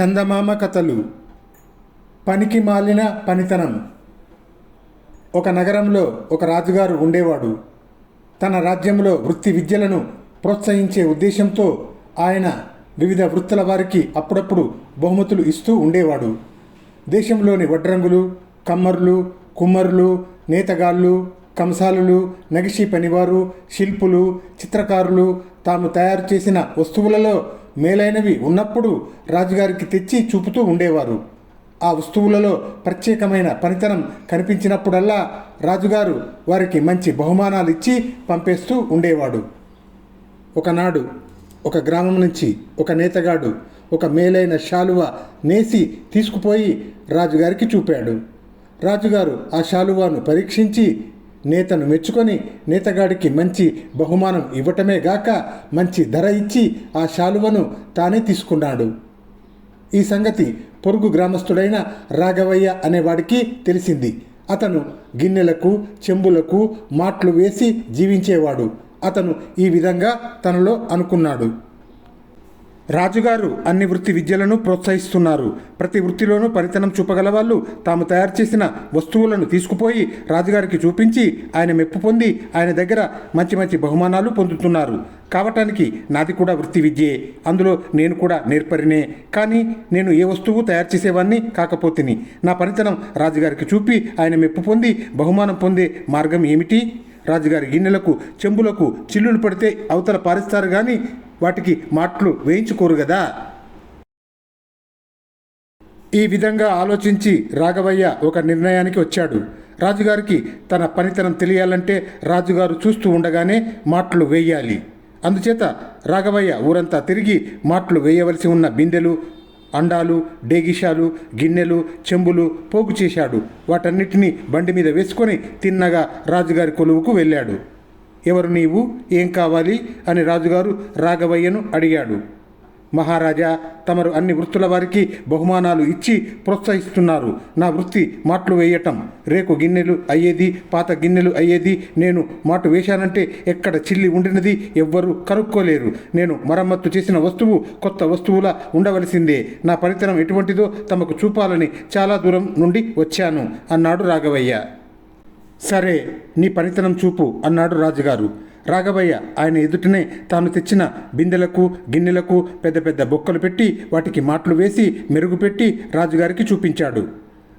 చందమామ కథలు. పనికి మాలిన పనితనం. ఒక నగరంలో ఒక రాజుగారు ఉండేవాడు. తన రాజ్యంలో వృత్తి విద్యలను ప్రోత్సహించే ఉద్దేశంతో ఆయన వివిధ వృత్తుల వారికి అప్పుడప్పుడు బహుమతులు ఇస్తూ ఉండేవాడు. దేశంలోని వడ్రంగులు కమ్మర్లు కుమ్మరులు నేతగాళ్ళు కంసాలులు నగిషి పనివారు శిల్పులు చిత్రకారులు తాము తయారు చేసిన వస్తువులలో మేలైనవి ఉన్నప్పుడు రాజుగారికి తెచ్చి చూపుతూ ఉండేవారు. ఆ వస్తువులలో ప్రత్యేకమైన పనితనం కనిపించినప్పుడల్లా రాజుగారు వారికి మంచి బహుమానాలు ఇచ్చి పంపేస్తూ ఉండేవాడు. ఒకనాడు ఒక గ్రామం నుంచి ఒక నేతగాడు ఒక మేలైన శాలువ నేసి తీసుకుపోయి రాజుగారికి చూపాడు. రాజుగారు ఆ శాలువాను పరీక్షించి నేతను మెచ్చుకొని నేతగాడికి మంచి బహుమానం ఇవ్వటమే గాక మంచి ధర ఇచ్చి ఆ శాలువను తానే తీసుకున్నాడు. ఈ సంగతి పొరుగు గ్రామస్తుడైన రాఘవయ్య అనేవాడికి తెలిసింది. అతను గిన్నెలకు చెంబులకు మాట్లు వేసి జీవించేవాడు. అతను ఈ విధంగా తనలో అనుకున్నాడు. రాజుగారు అన్ని వృత్తి విద్యలను ప్రోత్సహిస్తున్నారు. ప్రతి వృత్తిలోనూ పరితనం చూపగల వాళ్ళు తాము తయారు చేసిన వస్తువులను తీసుకుపోయి రాజుగారికి చూపించి ఆయన మెప్పు పొంది ఆయన దగ్గర మంచి మంచి బహుమానాలు పొందుతున్నారు. కావటానికి నాది కూడా వృత్తి విద్యే. అందులో నేను కూడా నేర్పరినే. కానీ నేను ఏ వస్తువు తయారు చేసేవాడిని కాకపోతిని. నా పనితనం రాజుగారికి చూపి ఆయన మెప్పు పొంది బహుమానం పొందే మార్గం ఏమిటి? రాజుగారి గిన్నెలకు చెంబులకు చిల్లులు పడితే అవతల పారిస్తారు కానీ వాటికి మాటలు వేయించుకోరు కదా ఈ విధంగా ఆలోచించి రాఘవయ్య ఒక నిర్ణయానికి వచ్చాడు. రాజుగారికి తన పనితనం తెలియాలంటే రాజుగారు చూస్తూ ఉండగానే మాటలు వేయాలి. అందుచేత రాఘవయ్య ఊరంతా తిరిగి మాటలు వేయవలసి ఉన్న బిందెలు అండాలు డేగిషాలు గిన్నెలు చెంబులు పోగు చేశాడు. వాటన్నిటినీ బండి మీద వేసుకొని తిన్నగా రాజుగారి కొలువుకు వెళ్ళాడు. ఎవరు నీవు? ఏం కావాలి? అని రాజుగారు రాఘవయ్యను అడిగాడు. మహారాజా తమరు అన్ని వృత్తుల వారికి బహుమానాలు ఇచ్చి ప్రోత్సహిస్తున్నారు. నా వృత్తి మాటలు వేయటం రేకు గిన్నెలు అయ్యేది పాత గిన్నెలు అయ్యేది నేను మాటు వేశానంటే ఎక్కడ చిల్లి ఉండినది ఎవ్వరూ కనుక్కోలేరు. నేను మరమ్మత్తు చేసిన వస్తువు కొత్త వస్తువులా ఉండవలసిందే. నా పరితనం ఎటువంటిదో తమకు చూపాలని చాలా దూరం నుండి వచ్చాను అన్నాడు రాఘవయ్య. సరే నీ పనితనం చూపు అన్నాడు రాజుగారు. రాఘవయ్య ఆయన ఎదుటనే తాను తెచ్చిన బిందెలకు గిన్నెలకు పెద్ద పెద్ద బొక్కలు పెట్టి వాటికి మాటలు వేసి మెరుగుపెట్టి రాజుగారికి చూపించాడు.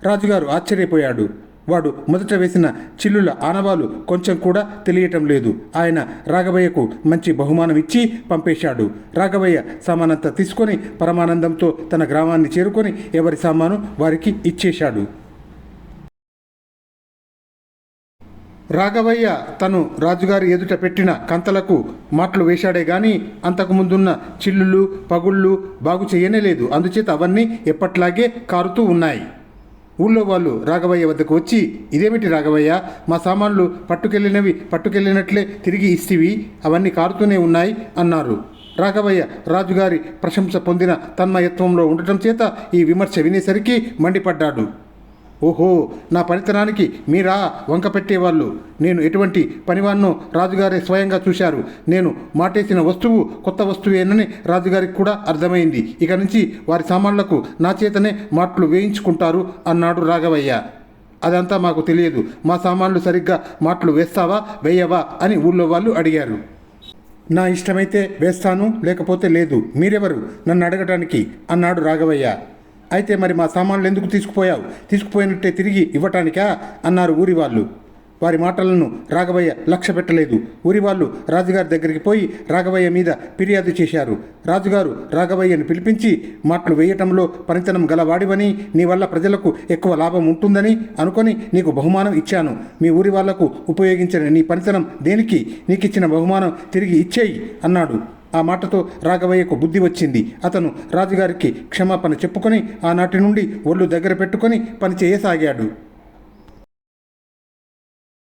రాజుగారు ఆశ్చర్యపోయాడు. వాడు మొదట వేసిన చిల్లుల ఆనవాలు కొంచెం కూడా తెలియటం లేదు. ఆయన రాఘవయ్యకు మంచి బహుమానం ఇచ్చి పంపేశాడు. రాఘవయ్య సామానంతా తీసుకొని పరమానందంతో తన గ్రామాన్ని చేరుకొని ఎవరి సామాను వారికి ఇచ్చేశాడు. రాఘవయ్య తను రాజుగారి ఎదుట పెట్టిన కంతలకు మాటలు వేశాడే గాని అంతకుముందున్న చిల్లులు పగుళ్ళు బాగు చేయనే లేదు. అందుచేత అవన్నీ ఎప్పట్లాగే కారుతూ ఉన్నాయి. ఊళ్ళో వాళ్ళు రాఘవయ్య వద్దకు వచ్చి ఇదేమిటి రాఘవయ్య? మా సామాన్లు పట్టుకెళ్ళినవి పట్టుకెళ్ళినట్లే తిరిగి ఇస్తివి అవన్నీ కారుతూనే ఉన్నాయి అన్నారు. రాఘవయ్య రాజుగారి ప్రశంస పొందిన తన్మయత్వంలో ఉండటం చేత ఈ విమర్శ వినేసరికి మండిపడ్డాడు. ఓహో నా పనితనానికి మీరా వంక పెట్టేవాళ్ళు. నేను ఎటువంటి పనివాన్నో రాజుగారే స్వయంగా చూశారు. నేను మాటేసిన వస్తువు కొత్త వస్తువేనని రాజుగారికి కూడా అర్థమైంది. ఇక నుంచి వారి సామాన్లకు నా చేతనే మాటలు వేయించుకుంటారు అన్నాడు రాఘవయ్య. అదంతా మాకు తెలియదు. మా సామాన్లు సరిగ్గా మాటలు వేస్తావా వేయవా అని ఊళ్ళో వాళ్ళు అడిగారు. నా ఇష్టమైతే వేస్తాను లేకపోతే లేదు. మీరెవరు? నన్ను అడగటానికి అన్నాడు రాఘవయ్య. అయితే మరి మా సామాన్లు ఎందుకు తీసుకుపోయావు? తీసుకుపోయినట్టే తిరిగి ఇవ్వటానికా? అన్నారు ఊరి వాళ్ళు వారి మాటలను రాఘవయ్య లక్ష్య పెట్టలేదు. ఊరి వాళ్ళు రాజుగారి దగ్గరికి పోయి రాఘవయ్య మీద ఫిర్యాదు చేశారు. రాజుగారు రాఘవయ్యను పిలిపించి మాటలు వేయటంలో పనితనం గలవాడివని నీ వల్ల ప్రజలకు ఎక్కువ లాభం ఉంటుందని అనుకొని నీకు బహుమానం ఇచ్చాను. మీ ఊరి వాళ్ళకు ఉపయోగించిన నీ పనితనం దేనికి? నీకిచ్చిన బహుమానం తిరిగి ఇచ్చేయి అన్నాడు. ఆ మాటతో రాఘవయ్యకు బుద్ధి వచ్చింది. అతను రాజుగారికి క్షమాపణ చెప్పుకొని ఆనాటి నుండి ఒళ్ళు దగ్గర పెట్టుకొని పని చేయసాగాడు